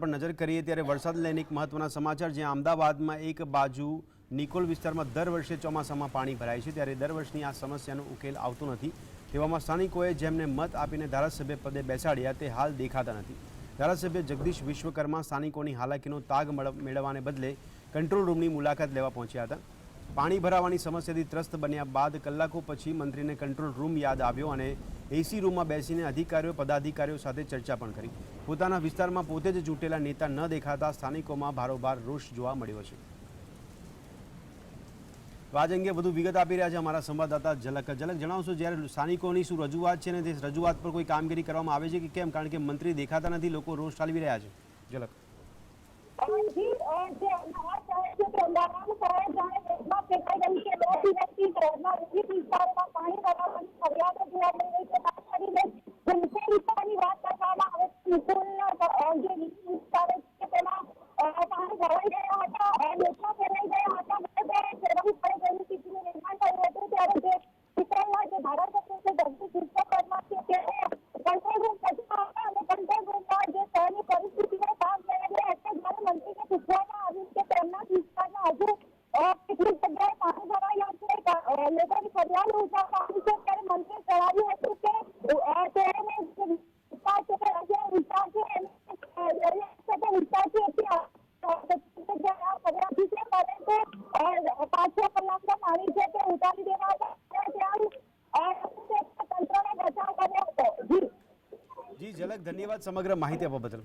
પર નજર કરીએ ત્યારે વરસાદ લઈને એક મહત્વના સમાચાર, જ્યાં અમદાવાદમાં એક બાજુ નિકોલ વિસ્તારમાં દર વર્ષે ચોમાસામાં પાણી ભરાય છે, ત્યારે દર વર્ષની આ સમસ્યાનો ઉકેલ આવતો નથી. તેવામાં સ્થાનિકોએ જેમને મત આપીને ધારાસભ્ય પદે બેસાડ્યા, તે હાલ દેખાતા નથી. ધારાસભ્ય જગદીશ વિશ્વકર્મા સ્થાનિકોની હાલાકીનો તાગ મેળવવાને બદલે કંટ્રોલ રૂમની મુલાકાત લેવા પહોંચ્યા હતા. પાણી ભરાવાની સમસ્યાથી ત્રસ્ત બન્યા બાદ કલાકો પછી મંત્રીને કંટ્રોલ રૂમ યાદ આવ્યો અને એસી રૂમમાં બેસીને અધિકારીઓ, પદાધિકારીઓ સાથે ચર્ચા પણ કરી. પોતાના વિસ્તારમાં પોતે જ ચૂંટેલા નેતા ન દેખાતા સ્થાનિકોમાં ભારોભાર રોષ જોવા મળ્યો છે. આજ અંગે વધુ વિગત આપી રહ્યા છે અમારા સંવાદદાતા ઝલક. ઝલક, જણાવશો જ્યારે સ્થાનિકોની શું રજૂઆત છે ને તે રજૂઆત પર કોઈ કામગીરી કરવામાં આવે છે કે કેમ? કારણ કે મંત્રી દેખાતા નથી, લોકો રોષ ઠાલવી રહ્યા છે. ઝલક. શહેરના વિવિધ વિસ્તારોમાં પાણી ભરાવાની ફરિયાદો જોવા મળી રહી છે ખાસ કરીને નીચે વિસ્તારની વાત કરવામાં આવે છે નિકોલના અ, જે વિસ્તારો છે તેમાં પાણી ભરાઈ ગયા હતા લોકો ફેરાઈ ગયા હતા બે બે પડે તેવી સ્થિતિનું નિર્માણ ત્યારે રૂમ સજ્જતા હતા અને કંટ્રોલ રૂમમાં જે શહેરની પરિસ્થિતિને કામ મેળવી એટલે જ્યારે મંત્રીને પૂછવામાં આવ્યું કે તેમના વિસ્તારમાં હજુ અ, કેટલીક જગ્યાએ પાણી ભરાયા છે અ, લોકોની ફરિયાદ ઉઠાવવામાં આવી છે ત્યારે મંત્રીએ જણાવ્યું હતું કે તેણે વિસ્તાર છે તે વિસ્તાર છે છે ફરિયાદી છે પરંતુ અ, પાંચ છ કલાકમાં પાણી છે તે જી ઝલક ધન્યવાદ સમગ્ર માહિતી આપવા બદલ.